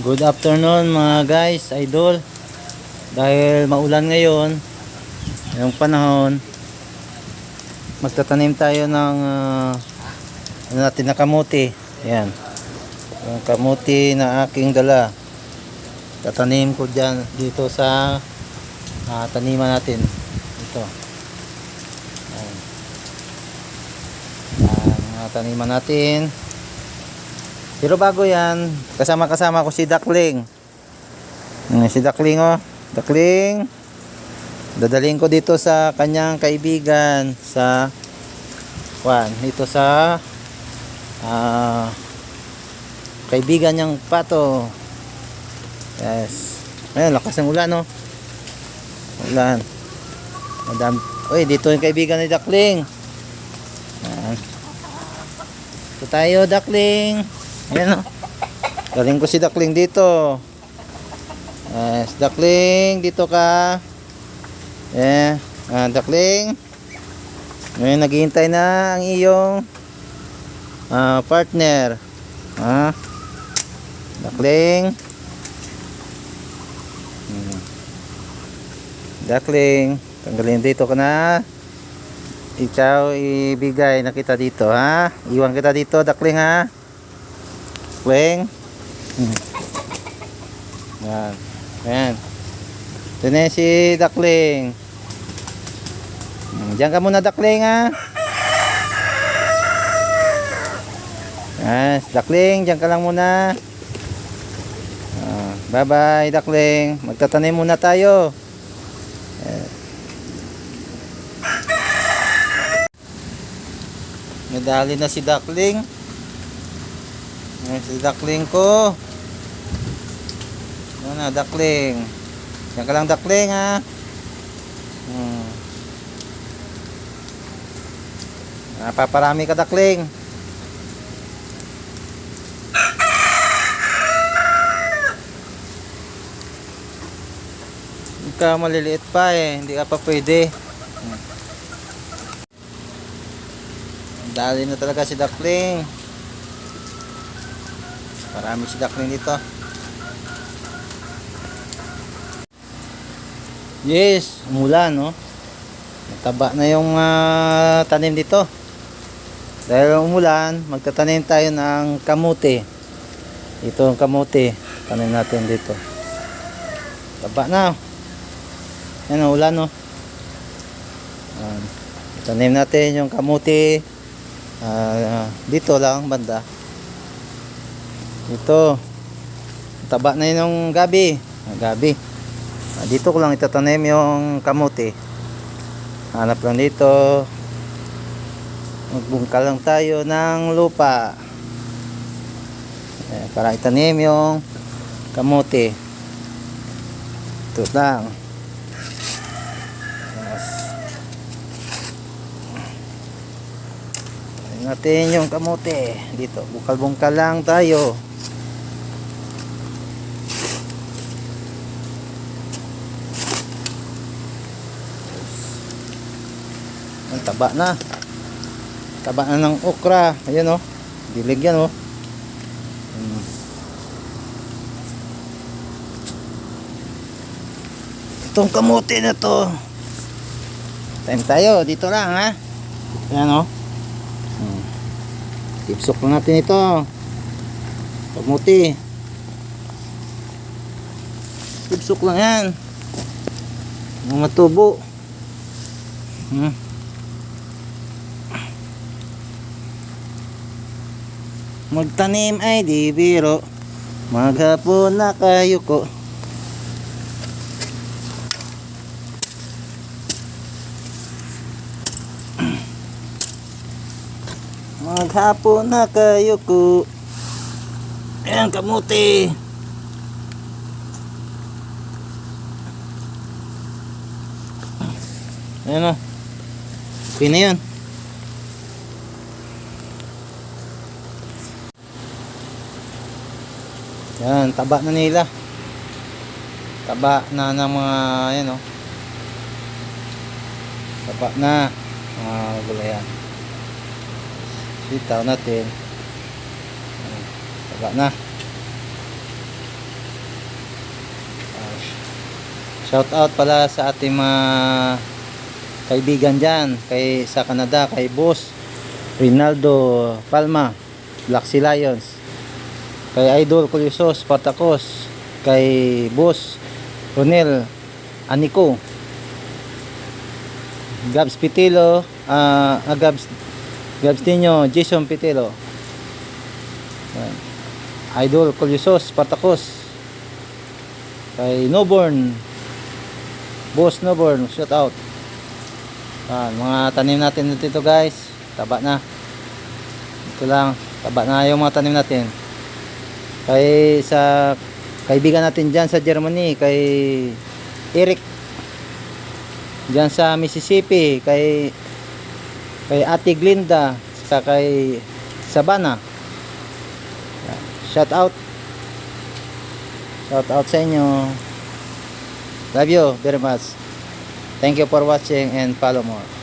Good afternoon mga guys, idol. Dahil maulan ngayon, yung panahon, magtatanim tayo ng ah, ano natin na kamuti. Ayan. Yung kamuti na aking dala. Tatanim ko dyan dito sa ah, taniman natin. Ito. Ayan. Ayan, mga taniman natin. Pero bago yan, kasama-kasama ko si Dakling. Si Dakling oh. Dakling. Dadaling ko dito sa kanyang kaibigan sa Juan, dito sa ah kaibigan niyang pato. Yes. Ayun, lakas ng ulan, no? Ulan. Madam. Uy, dito yung kaibigan ni Dakling. Ayan. Ito tayo, Dakling. Ayan, no? Galing ko si Dakling dito. Yes, Dakling, dito ka. Eh, ah, Dakling. Ngayon, naghihintay na ang iyong ah, partner. Ah, Dakling. Hmm. Dakling, tanggalin dito ka na. Ikaw ibigay na kita dito, ha? Iwan kita dito, Dakling, ha? Hmm. Yan. Ayan. Ito na si Dakling. Hmm, Diyan ka muna, Dakling, ha? Yes, Dakling, diyan ka lang muna. Ah, bye-bye, Dakling. Magtatanim muna tayo. Medali na si Dakling. Ayan si Dakling ko. Ano na, Dakling. Yan ka lang, Dakling, ha? Hmm. Napaparami ka, Dakling. Hindi ka maliliit pa eh. Hindi ka pa pwede. Hmm. Dali na talaga si Dakling. Marami si Dakling dito. Yes, umulan, no? Taba na yung ah, tanim dito. Dahil umulan, magtatanim tayo ng kamuti. Ito ang kamuti. Tanim natin dito. Taba na. Yan, ang ulan, no? Ayan. Tanim natin yung kamuti. Ah, dito lang, banda. Ito. Taba na yun yung gabi. Ah, gabi. Ah, dito ko lang itatanim yung kamuti. Hanap lang dito. Magbungkal lang tayo ng lupa. Eh, para itanim yung kamuti. Ito lang. Yes. Tanim natin yung kamuti. Dito. Bungkal-bungkal lang tayo. Ang taba na. Taba na ng okra. Ayan oh. Dilig yan oh. Mm. Itong kamote na to. Time tayo. Dito lang ha. Ayan oh. Tipsok lang natin ito. Kamote. Tipsok lang yan. Mga. Hmm. Magtanim ay di biro Maghapon na kayo ko Maghapon na kayo ko Ayan kamuti Ayan o Okay na Yan, taba na nila. Taba na ng mga, yan o. Taba na. Mga gulayan bitaw natin. Taba na. Shout out pala sa ating mga kaibigan dyan kay, sa Canada kay boss Rinaldo Palma Black Sea Lions kay Idol Colisos Patakos kay boss Ronel Aniko Gabs Pitilo uh, Gabs Gabs Tino Jason Pitilo Yan. Idol Culisos Spartacus. Kay Noborn. Boss Noborn shout out. Yan, mga tanim natin dito guys. Taba na. Ito lang. Taba na yung mga tanim natin. Kay sa kaibigan natin dyan sa Germany kay Eric. Dyan sa Mississippi kay kay Ate Glinda sa kay Sabana. Shout out. Shout out sa inyo. Love you very much. Thank you for watching and follow more